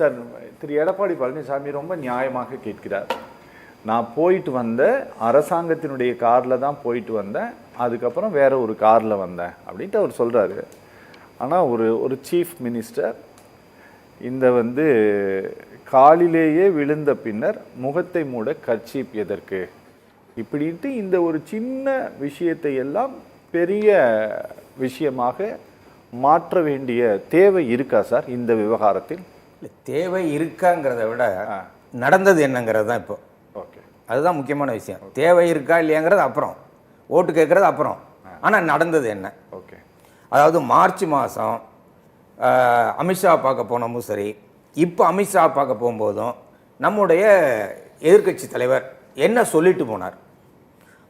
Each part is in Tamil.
சார் திரு எடப்பாடி பழனிசாமி ரொம்ப நியாயமாக கேட்கிறார். நான் போயிட்டு வந்த அரசாங்கத்தினுடைய காரில் தான் போயிட்டு வந்தேன் அதுக்கப்புறம் வேறு ஒரு காரில் வந்தேன் அப்படின்ட்டு அவர் சொல்கிறாரு ஆனால் ஒரு ஒரு சீஃப் மினிஸ்டர் இந்த வந்து காலிலேயே விழுந்த பின்னர் முகத்தை மூட கர்ச்சீப் எதற்கு? இப்படின்ட்டு இந்த ஒரு சின்ன விஷயத்தை எல்லாம் பெரிய விஷயமாக மாற்ற வேண்டிய தேவை இருக்கா சார் இந்த விவகாரத்தில்? தேவை இருக்காங்கிறத விட நடந்தது என்னங்கிறது தான் இப்போ. ஓகே. அதுதான் முக்கியமான விஷயம். தேவை இருக்கா இல்லையாங்கிறது அப்புறம். ஓட்டு கேட்குறது அப்புறம். ஆனால் நடந்தது என்ன? ஓகே. அதாவது மார்ச் மாதம் அமித்ஷா பார்க்க போனமும் சரி இப்போ அமித்ஷா பார்க்க போகும்போதும் நம்முடைய எதிர்க்கட்சி தலைவர் என்ன சொல்லிட்டு போனார்?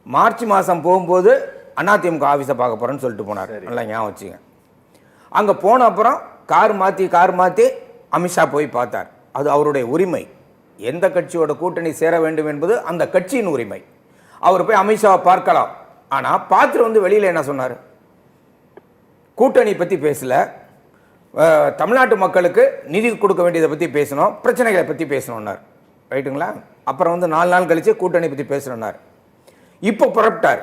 மார்ச் மாதம் போகும்போது அதிமுக ஆஃபீஸை பார்க்க போகிறேன்னு சொல்லிட்டு போனார். நல்லா ஞாபகம் வச்சுங்க அங்கே போன அப்புறம் கார் மாற்றி கார் மாற்றி அமித்ஷா போய் பார்த்தார். அது அவருடைய உரிமை. எந்த கட்சியோட கூட்டணி சேர வேண்டும் என்பது அந்த கட்சியின் உரிமை. அவர் போய் அமித்ஷாவை பார்க்கலாம். ஆனால் பார்த்துட்டு வந்து வெளியில் என்ன சொன்னார்? கூட்டணி பற்றி பேசல. தமிழ்நாட்டு மக்களுக்கு நிதி கொடுக்க வேண்டியதை பற்றி பேசணும் பிரச்சனைகளை பற்றி பேசணும்னார் ரைட்டுங்களா? அப்புறம் வந்து நாலு நாள் கழித்து கூட்டணி பற்றி பேசணும்னார் இப்போ புறப்பட்டார்.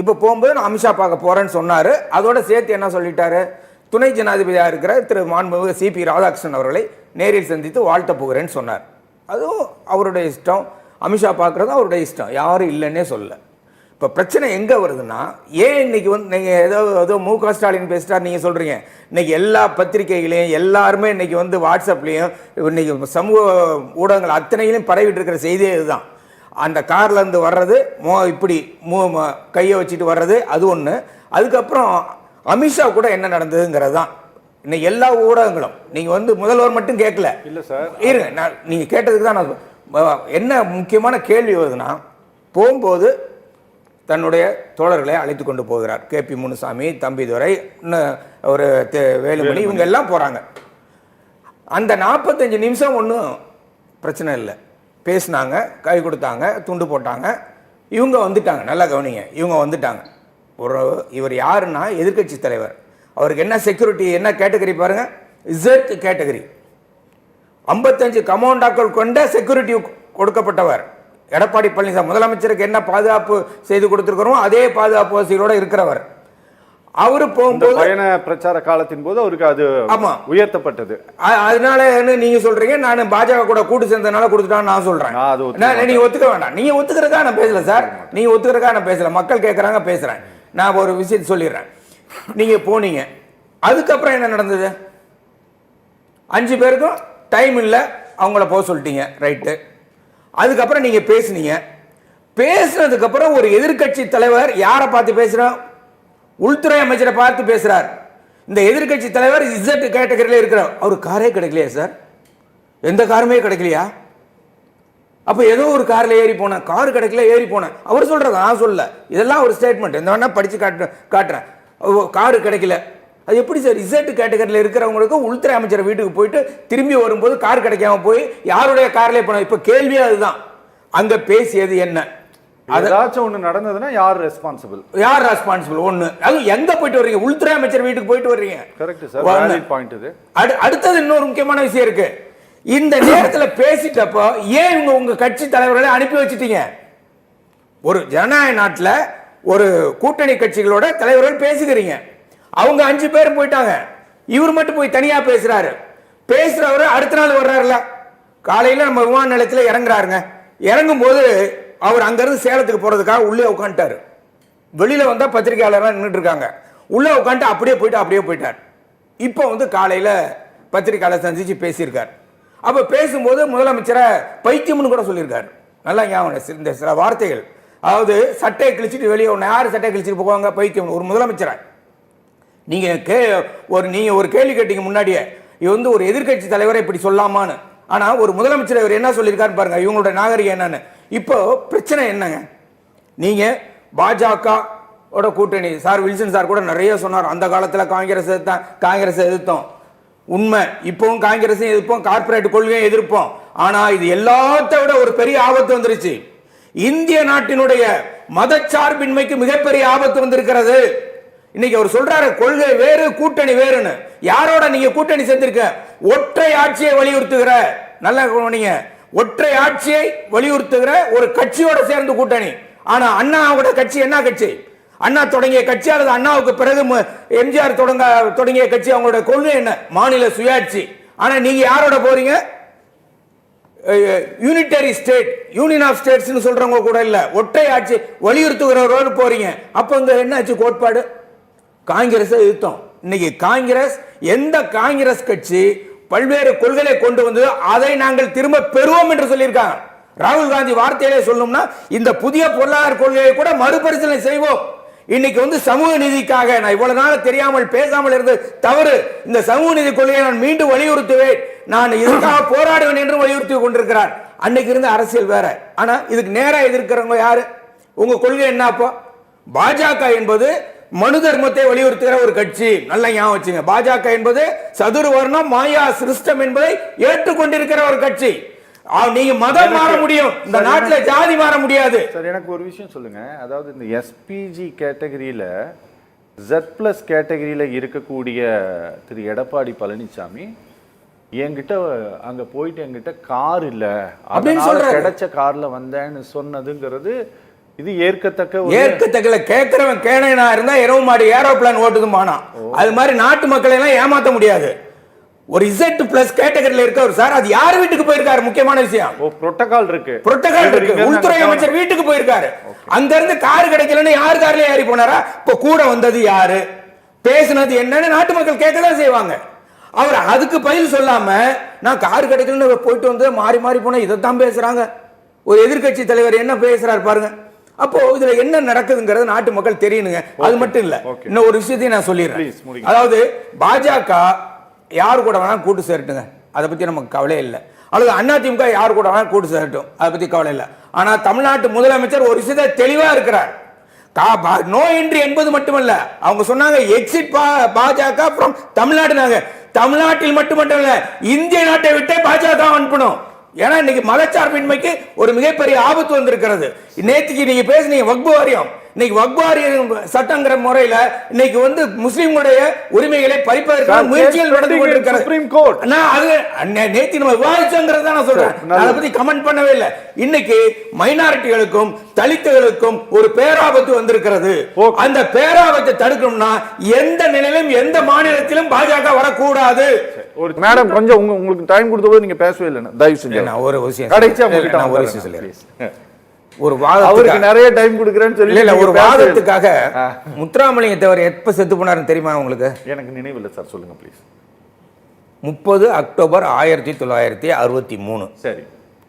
இப்போ போகும்போது நான் அமித்ஷா பார்க்க போகிறேன்னு சொன்னார். அதோட சேர்த்து என்ன சொல்லிட்டாரு? துணை ஜனாதிபதியாக இருக்கிற திரு மாண்புமிகு சிபி ராதாகிருஷ்ணன் அவர்களை நேரில் சந்தித்து வாழ்த்த போகிறேன்னு சொன்னார். அதுவும் அவருடைய இஷ்டம். அமித்ஷா பார்க்குறதும் அவருடைய இஷ்டம். யாரும் இல்லைன்னே சொல்லலை. இப்போ பிரச்சனை எங்கே வருதுன்னா ஏன் இன்னைக்கு வந்து நீங்கள் ஏதோ ஏதோ மு க ஸ்டாலின் பேசிட்டார் நீங்கள் சொல்கிறீங்க இன்றைக்கி எல்லா பத்திரிகைகளையும் எல்லாருமே இன்றைக்கி வந்து வாட்ஸ்அப்லேயும் இன்றைக்கி சமூக ஊடகங்கள் அத்தனையிலும் பரவிட்டு இருக்கிற செய்தியே இதுதான். அந்த கார்லேருந்து வர்றது மோ இப்படி மூ கையை வச்சுட்டு வர்றது அது ஒன்று அதுக்கப்புறம் அமித்ஷா கூட என்ன நடந்ததுங்கிறது தான் இன்னைக்கு எல்லா ஊடகங்களும். நீங்கள் வந்து முதல்வர் மட்டும் கேட்கல. இல்ல சார். இருங்க நான் நீங்கள் கேட்டதுக்கு தான் நான் என்ன முக்கியமான கேள்வி வருதுன்னா போகும்போது தன்னுடைய தோழர்களை அழைத்து கொண்டு போகிறார். கேபி முனுசாமி தம்பிதுரை இன்னும் ஒரு வேலுமணி இவங்க எல்லாம் போகிறாங்க அந்த நாற்பத்தஞ்சு நிமிஷம் ஒன்றும் பிரச்சனை இல்லை. பேசினாங்க கை கொடுத்தாங்க துண்டு போட்டாங்க. இவங்க வந்துட்டாங்க நல்லா கவனிங்க. இவங்க வந்துட்டாங்க. ஒரு இவர் யாருன்னா எதிர்க்கட்சி தலைவர். அவருக்கு என்ன செக்யூரிட்டி என்ன கேட்டகரி பாருங்க. இசட் கேட்டகரி ஐம்பத்தஞ்சு கமௌண்டாக்கள் கொண்ட செக்யூரிட்டி கொடுக்கப்பட்டவர். எடப்பாடி பழனிசாமி முதலமைச்சருக்கு என்ன பாதுகாப்பு செய்து கொடுத்துருக்கிறோமோ அதே பாதுகாப்பு வசதிகளோட இருக்கிறவர். அவரு போகும்போது பயண பிரச்சார காலத்தின் போது அவருக்கு அது ஆமா. உயர்த்தப்பட்டது. அதனால நீங்க சொல்றீங்க? நான் பாஜக கூட கூட்டு சேர்ந்ததுனால கொடுத்துட்டான்னு நான் சொல்றேன். நீங்க ஒத்துக்க வேண்டாம். நீங்க ஒத்துக்கிறதுக்கா நான் பேசல சார். நீங்க ஒத்துக்கிறதுக்கா நான் பேசல. மக்கள் கேட்கறாங்க பேசுறேன். நான் ஒரு விஷயத்தை சொல்லிடுறேன். நீங்கள் போனீங்க. அதுக்கப்புறம் என்ன நடந்தது? அஞ்சு பேருக்கும் டைம் இல்லை அவங்கள போக சொல்லிட்டீங்க. ரைட்டு அதுக்கப்புறம் நீங்கள் பேசுனீங்க. பேசுனதுக்கப்புறம் ஒரு எதிர்க்கட்சி தலைவர் யாரை பார்த்து பேசுகிறோம் உள்துறை அமைச்சரை பார்த்து பேசுகிறார் இந்த எதிர்க்கட்சி தலைவர் இசட் கேட்டகரியில் இருக்கிறார். அவர் காரே கிடைக்கலையா சார் எந்த காருமே கிடைக்கலையா? அப்போ ஏதோ ஒரு காரில் ஏறி போனேன். கார் கிடைக்கல ஏறி போனேன். அவர் சொல்றது நான் சொல்லல. இதெல்லாம் ஒரு ஸ்டேட்மெண்ட் எந்த வேணா படிச்சு காட்டு காட்டுறேன். காரு கிடைக்கல. அது எப்படி சார்? இசட் கேட்டகரியில் இருக்கிறவங்களுக்கு உள்துறை அமைச்சர் வீட்டுக்கு போயிட்டு திரும்பி வரும்போது கார் கிடைக்காம போய் யாருடைய கார்லேயே போனோம் இப்போ கேள்வியே அதுதான். அங்க பேசியது என்ன? அது ஏதாச்சும் ஒண்ணு நடந்ததுன்னா யார் ரெஸ்பான்சிபிள் யார் ரெஸ்பான்சிபிள் ஒண்ணு. அது எங்க போயிட்டு வர்றீங்க? உள்துறை அமைச்சர் வீட்டுக்கு போயிட்டு வர்றீங்க. கரெக்ட் சார் பாயிண்ட் இது. அடு- அடுத்தது இன்னொரு முக்கியமான விஷயம் இருக்கு. இந்த நேரத்தில் பேசிட்டப்போ ஏன் இவங்க உங்க கட்சி தலைவர்களை அனுப்பி வச்சுட்டீங்க? ஒரு ஜனநாயக நாட்டில் ஒரு கூட்டணி கட்சிகளோட தலைவர்கள் பேசுகிறீங்க. அவங்க அஞ்சு பேர் போயிட்டாங்க. இவர் மட்டும் போய் தனியா பேசுறாரு. பேசுறவர் அடுத்த நாள் வர்றாருல. காலையில் நம்ம விமான நிலையத்தில் இறங்குறாருங்க. இறங்கும் போது அவர் அங்கேருந்து சேலத்துக்கு போகிறதுக்காக உள்ளே உட்காந்துட்டார். வெளியில் வந்தால் பத்திரிகையாளராக நின்றுட்டு இருக்காங்க. உள்ளே உட்காந்துட்டு அப்படியே போயிட்டு அப்படியே போயிட்டார். இப்போ வந்து காலையில் பத்திரிகையாளர் சந்திச்சு பேசியிருக்கார். அப்போ பேசும்போது முதலமைச்சரை பைத்தியம்னு கூட சொல்லியிருக்காரு. நல்லா ஞாபகம் இந்த சில வார்த்தைகள். அதாவது சட்டையை கிழிச்சிட்டு வெளியே ஒன்று யார் சட்டையை கிழிச்சிட்டு போவாங்க? பைத்தியம். ஒரு முதலமைச்சரை. நீங்கள் கே ஒரு நீங்கள் ஒரு கேள்வி கேட்டீங்க முன்னாடியே. இது வந்து ஒரு எதிர்க்கட்சி தலைவரை இப்படி சொல்லாமான்னு. ஆனால் ஒரு முதலமைச்சர் இவர் என்ன சொல்லியிருக்காரு பாருங்க. இவங்களோட நாகரிகம் என்னன்னு. இப்போ பிரச்சனை என்னங்க? நீங்கள் பாஜக ஓட கூட்டணி. சார் வில்சன் சார் கூட நிறைய சொன்னார். அந்த காலத்தில் காங்கிரஸ் எதிர்த்தான். காங்கிரஸ் எதிர்த்தோம். உண்மை. இப்பவும் காங்கிரஸையும் எதிர்ப்போம் கார்ப்பரேட் கொள்கையும் எதிர்ப்போம். ஆனா இது எல்லாத்தை விட ஒரு பெரிய ஆபத்து வந்துருச்சு. இந்திய நாட்டினுடைய மதச்சார்பின்மைக்கு மிகப்பெரிய ஆபத்து வந்திருக்கிறது. இன்னைக்கு அவர் சொல்றாரு கொள்கை வேறு கூட்டணி வேறுன்னு. யாரோட நீங்க கூட்டணி சேர்ந்திருக்க? ஒற்றை ஆட்சியை வலியுறுத்துகிற நல்லா கவனிங்க ஒற்றை ஆட்சியை வலியுறுத்துகிற ஒரு கட்சியோட சேர்ந்து கூட்டணி. ஆனா அண்ணாவோட கட்சி என்ன கட்சி? அண்ணா தொடங்கிய கட்சி அல்லது அண்ணாவுக்கு பிறகு எம்ஜிஆர் தொடங்க தொடங்கிய கட்சி அவங்களோட கொள்கை என்ன? மாநில சுயாட்சி. ஆனா நீங்க யாரோட போறீங்க? யூனிட்டரி ஸ்டேட் யூனியன் ஆஃப் ஸ்டேட்ஸ்னு சொல்றவங்க கூட இல்ல. ஒற்றை ஆட்சி வலியுறுத்துகிறவரோடு போறீங்க. அப்ப இங்க என்ன ஆச்சு கோட்பாடு? காங்கிரஸ் எதிர்த்தோம். இன்னைக்கு காங்கிரஸ் எந்த காங்கிரஸ் கட்சி பல்வேறு கொள்கைகளை கொண்டு வந்து அதை நாங்கள் திரும்ப பெறுவோம் என்று சொல்லியிருக்காங்க. ராகுல் காந்தி வார்த்தையிலே சொல்லணும்னா இந்த புதிய பொருளாதார கொள்கையை கூட மறுபரிசீலனை செய்வோம். இன்னைக்கு வந்து சமூக நீதிக்காக நான் இவ்வளவு நாள் தெரியாமல் பேசாமல் இருந்து தவறு. இந்த சமூக நீதி கொள்கையை நான் மீண்டும் வலியுறுத்துவேன். நான் இதுக்காக போராடுவேன் என்று வலியுறுத்தி கொண்டிருக்கிறார். அன்னைக்கு இருந்த அரசியல் வேற. ஆனா இதுக்கு நேரா எதிர்க்கிறவங்க யாரு? உங்க கொள்கை என்ன அப்போ? பாஜக என்பது மனு தர்மத்தை வலியுறுத்துகிற ஒரு கட்சி. நல்லா ஞாபகம் வச்சுங்க. பாஜக என்பது சதுர்வர்ணம் மாயா சிருஷ்டம் என்பதை ஏற்றுக்கொண்டிருக்கிற ஒரு கட்சி. நீங்க மதம் மாற முடியும். இந்த நாட்டுல ஜாதி மாற முடியாது. சார் எனக்கு ஒரு விஷயம் சொல்லுங்க. அதாவது இந்த எஸ்பிஜி கேட்டகரியில ஜெட் பிளஸ் கேட்டகரியில இருக்கக்கூடிய திரு எடப்பாடி பழனிசாமி என்கிட்ட அங்க போயிட்டு என்கிட்ட கார் இல்ல. அப்படின்னு. கிடைச்ச கார்ல வந்தேன்னு சொன்னதுங்கிறது இது ஏற்கத்தக்க ஏற்கத்தக்கல கேட்கிறவன் கேனைனா இருந்தா இரவு மாடி ஏரோப்ளான் ஓட்டுதுமானா அது மாதிரி நாட்டு மக்களை எல்லாம் ஏமாத்த முடியாது. ஒரு இசட் பிளஸ் கேட்டகரியில இருக்கவர் சார் அது யார் வீட்டுக்கு போயிருக்காரு? முக்கியமான விஷயம். புரோட்டோகால் இருக்கு. புரோட்டோகால் இருக்கு. உள்துறை அமைச்சர் வீட்டுக்கு போயிருக்காரு. அங்க இருந்து கார் கிடைக்கலன்னு யார் கார்ல ஏறி போனாரா? இப்ப கூட வந்தது யாரு? பேசுனது என்னன்னு நாட்டு மக்கள் கேட்க தான் செய்வாங்க. அவர் அதுக்கு பதில் சொல்லாம நான் கார் கிடைக்கலன்னு போயிட்டு வந்து மாறி மாறி போனா இதைத்தான் பேசுறாங்க. ஒரு எதிர்க்கட்சி தலைவர் என்ன பேசுறாரு பாருங்க. அப்போ இதுல என்ன நடக்குதுங்கிறது நாட்டு மக்கள் தெரியணுங்க. அது மட்டும் இல்ல. இன்னும் ஒரு விஷயத்தையும் நான் சொல்லிடுறேன். அதாவது பாஜக யார் கூட வேணால் கூட்டு சேரட்டுங்க. அதை பற்றி நமக்கு கவலை இல்லை. அல்லது அதிமுக யார் கூட வேணால் கூட்டு சேரட்டும். அதை பற்றி கவலை இல்லை. ஆனால் தமிழ்நாட்டு முதலமைச்சர் ஒரு விஷயத்தை தெளிவாக இருக்கிறார். நோ என்ட்ரி என்பது மட்டுமல்ல. அவங்க சொன்னாங்க எக்ஸிட் பாஜக ஃப்ரம் தமிழ்நாடு நாங்க தமிழ்நாட்டில் மட்டுமல்ல இந்திய நாட்டை விட்டே பாஜக அனுப்பணும். ஏன்னா இன்னைக்கு மதச்சார்பின்மைக்கு ஒரு மிகப்பெரிய ஆபத்து வந்திருக்கிறது. நேற்றுக்கு நீங்க பேசுனீங்க வக்பு வாரியம். இன்னைக்கு வக்பு வாரியம் சட்டங்கிற முறையில இன்னைக்கு வந்து முஸ்லிம்களுடைய உரிமைகளை பறிப்பதற்கான முயற்சிகள் நடந்து கொண்டிருக்கிறது. Supreme Court. நான் அது நே- நேத்து நம்ம விவாதிச்சோங்கிறத நான் சொல்றேன். அதை பத்தி கமெண்ட் பண்ணவே இல்லை. இன்னைக்கு மைனாரிட்டிகளுக்கும் தலித்துகளுக்கும் ஒரு பேராபத்து வந்திருக்கிறது. அந்த பேராபத்தை தடுக்கணும்னா எந்த நிலையிலும் எந்த மாநிலத்திலும் பாஜக வரக்கூடாது. ஒரு மேடம் கொஞ்சம் உங்க உங்களுக்கு டைம் கொடுத்தபோது நீங்க பேசவே இல்லை தயவு செஞ்சு. ஒரு விஷயம் கடைசியா ஒரு விஷயம் சொல்லிடுறேன் ஒரு அவருக்கு வாதத்துக்கு நிறைய டைம் கொடுக்குறேன்னு சொல்லி இல்ல ஒரு. வாதத்துக்காக. முத்துராமலிங்க தேவர் எப்ப செத்து போனாருன்னு தெரியுமா உங்களுக்கு? எனக்கு நினைவில்லை சார். சொல்லுங்க ப்ளீஸ் முப்பது அக்டோபர் ஆயிரத்தி தொள்ளாயிரத்தி அறுபத்தி மூணு. சரி.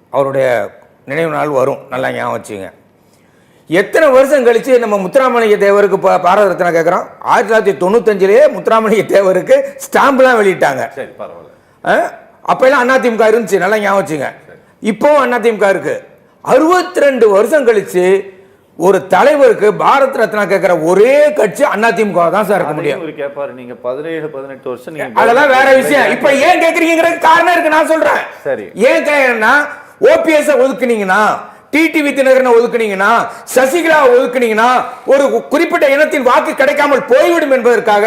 அவருடைய நினைவு நாள் வரும். நல்லா ஞாபகம் வச்சுங்க எத்தனை வருஷம் கழிச்சு நம்ம முத்துராமலிங்க தேவருக்கு பா- பாரத ரத்னா கேட்குறோம் ஆயிரத்தி தொள்ளாயிரத்தி தொண்ணூத்தஞ்சிலேயே முத்துராமலிங்க தேவருக்கு ஸ்டாம்ப்லாம் வெளியிட்டாங்க. சரி பரவாயில்ல. அப்பெல்லாம் அதிமுக இருந்துச்சு. நல்லா ஞாபகம் வச்சுங்க இப்போவும் அதிமுக இருக்கு. அறுபத்தி ரெண்டு வருஷம் கழிச்சு ஒரு தலைவருக்கு பாரத் ரத்னா கேட்கிற ஒரே கட்சி அதிமுக தான் சார் இருக்க முடியும். கேட்பாரு நீங்க பதினேழு பதினெட்டு வருஷம் நீங்க அதெல்லாம் வேற விஷயம். இப்ப ஏன் கேக்குறீங்கிறது காரணம் இருக்கு நான் சொல்றேன். சரி. ஏன் கேக்குறேன்னா ஓபிஎஸ் ஒதுக்குனீங்கன்னா டிடிவி தினகரனை ஒதுக்குனீங்கன்னா சசிகலா ஒதுக்குனீங்கன்னா ஒரு குறிப்பிட்ட இனத்தின் வாக்கு கிடைக்காமல் போய்விடும் என்பதற்காக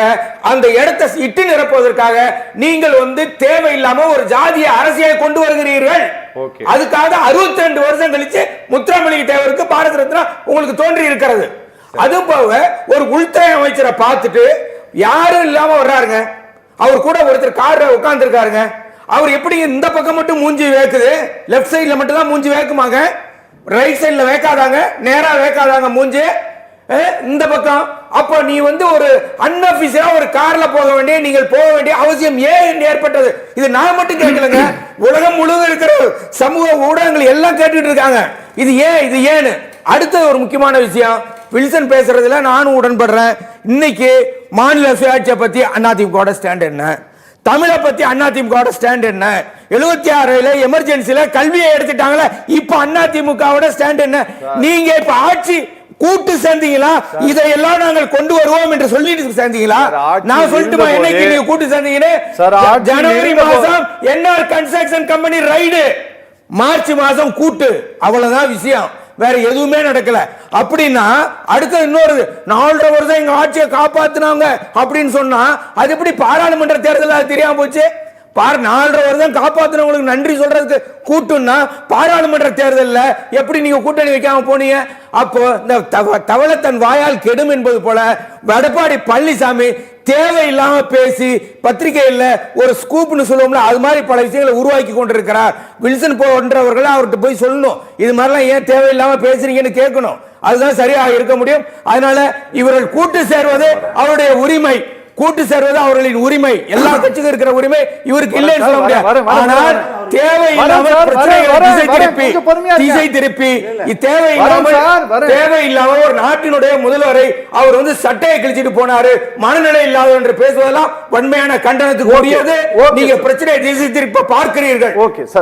அந்த இடத்தை இட்டு நிரப்புவதற்காக நீங்கள் வந்து தேவையில்லாம ஒரு ஜாதிய அரசியலை கொண்டு வருகிறீர்கள். அதுக்காக 62 ரெண்டு வருஷம் கழிச்சு முத்துராமலிங்க தேவருக்கு பாரத ரத்னா உங்களுக்கு தோன்றி இருக்கிறது. அது போக ஒரு உள்துறை அமைச்சரை பார்த்துட்டு யாரும் இல்லாம வர்றாருங்க. அவர் கூட ஒருத்தர் கார்ல உட்கார்ந்து இருக்காருங்க அவர் எப்படி இந்த பக்கம் மட்டும் மூஞ்சி வேக்குது? லெஃப்ட் சைடுல மட்டும் தான் மூஞ்சி வேக்குமாங்க? ரைட் சைடில் வேக்காதாங்க நேராக வேக்காதாங்க மூஞ்சி. இந்த பக்கம். அப்போ நீ வந்து ஒரு அன்அஃபிஷியலாக ஒரு காரில் போக வேண்டிய நீங்கள் போக வேண்டிய அவசியம் ஏன் ஏற்பட்டது? இது நான் மட்டும் கேட்கலங்க. உலகம் முழுவதும் இருக்கிற சமூக ஊடகங்கள் எல்லாம் கேட்டுட்டு இருக்காங்க. இது ஏன் இது ஏன்னு? அடுத்த ஒரு முக்கியமான விஷயம். வில்சன் பேசுறதுல நானும் உடன்படுறேன். இன்னைக்கு மாநில சுயாட்சியை பத்தி அதிமுக ஸ்டாண்ட் என்ன? தமிழை பத்தி அதிமுக ஸ்டாண்ட் என்ன? எழுபத்தி ஆறுல எமர்ஜென்சில கல்வியை எடுத்துட்டாங்களே இப்ப அதிமுகவோட ஸ்டாண்ட் என்ன? நீங்க இப்ப ஆட்சி கூட்டு சேர்ந்தீங்களா? இதையெல்லாம் நாங்கள் கொண்டு வருவோம் என்று சொல்லிட்டு சேர்ந்தீங்களா? நான் சொல்லட்டுமா என்னைக்கு நீங்க கூட்டு சேர்ந்தீங்கன்னு? ஜனவரி மாசம் NR construction company raid. March மாசம் கூட்டு. அவ்வளவுதான் விஷயம். வேற எதுவுமே நடக்கல. அப்படின்னா அடுத்த இன்னொரு நாலரை வருஷம் எங்க ஆட்சியை காப்பாத்தினாங்க அப்படின்னு சொன்னா அது எப்படி பாராளுமன்ற தேர்தல் அது தெரியாம போச்சு? பார் நாலரை வருஷம் காப்பாத்தினவங்களுக்கு நன்றி சொல்றதுக்கு கூட்டம்னா பாராளுமன்ற தேர்தலில் எப்படி நீங்க கூட்டணி வைக்காம போனீங்க? அப்போ இந்த தவ- தவளை தன் வாயால் கெடும் என்பது போல எடப்பாடி பழனிசாமி தேவையில்லாம பேசி பத்திரிகையில் ஒரு ஸ்கூப்னு சொல்லுவோம்ல அது மாதிரி பல விஷயங்களை உருவாக்கி கொண்டிருக்கிறார். வில்சன் போன்றவர்கள் அவர்கிட்ட போய் சொல்லணும். இது மாதிரிலாம் ஏன் தேவையில்லாம பேசுறீங்கன்னு கேட்கணும். அதுதான் சரியாக இருக்க முடியும். அதனால இவர்கள் கூட்டு சேர்வது அவருடைய உரிமை. கூட்டு சேர்வது அவர்களின் உரிமை. எல்லா கட்சிக்கும் இருக்கிற உரிமை. இவருக்கு இல்லைன்னு சொல்ல முடியாது. ஆனால் பிரச்சனைகளை திசை திருப்பி. திசை திருப்பி தேவையில்லாமல் ஒரு நாட்டினுடைய முதல்வரை அவர் வந்து சட்டையை கிழிச்சிட்டு போனாரு. மனநிலை இல்லாத என்று பேசுவதெல்லாம் வன்மையான கண்டனத்துக்கு ஓகே, நீங்க. பிரச்சனையை திசை திருப்ப பார்க்கிறீர்கள். Okay sir.